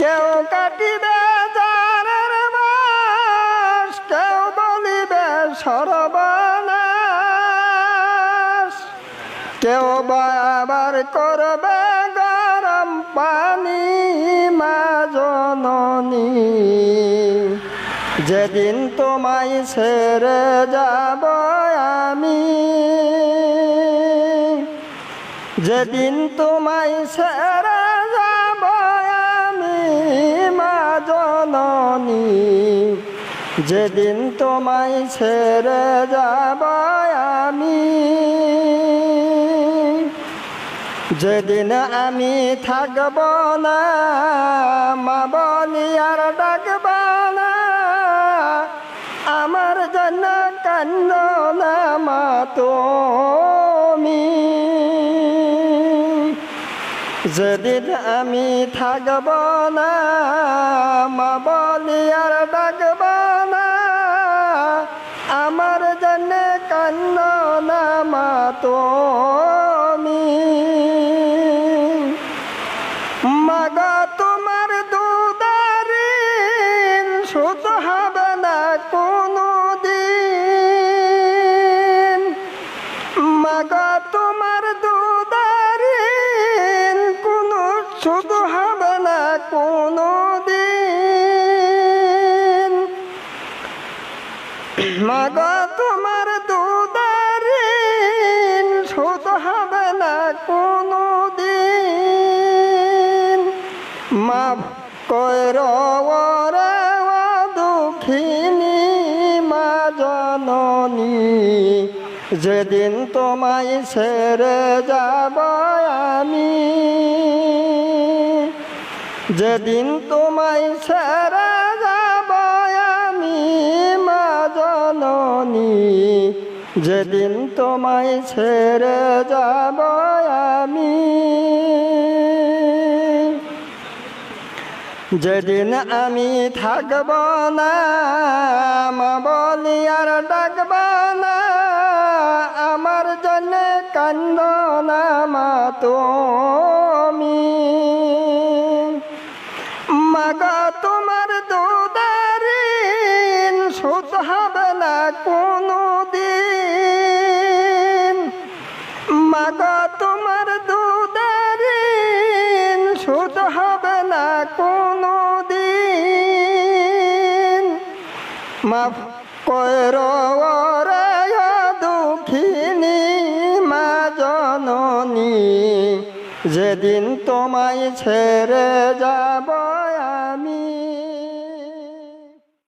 কেউ কাটিবে জারের বাস, কেউ বলিবে সর্বনাশ। কেউ বা আবার করবে গরম পানি মা জননী। যেদিন তোমায় ছেড়ে যাব আমি, যেদিন তোমায় ছেড়ে যেদিন তোমায় ছেড়ে যাব আমি, যেদিন আমি থাকব না, মা বলি আর ডাকব না, আমার জন্য কান্দ না মা তুমি যেদিন আমি থাকব না, মা বলি আর ডাকব না। আমার জন্য কান্ন না মা তুমি। মাগা মাগা তোমার দুদারিন সুত হবে না কোনো দিন মাফ কর ওরে দুঃখিনী, মা জননী, যেদিন তোমায় ছেড়ে যাব আমি। যেদিন তোমায় ছেড়ে যাব জননী যেদিন তোমায় ছেড়ে যাব আমি। যেদিন আমি থাকব না বলি আর ডাকব না, আমার জন্য কান্দ না মা তুমি হবে না কোনো দিন মাগা তোমার দুদারিন সুত হবে না কোনো দিন মাফ কর দুঃখিনী, মা জননী, যেদিন তোমায় ছেড়ে যাব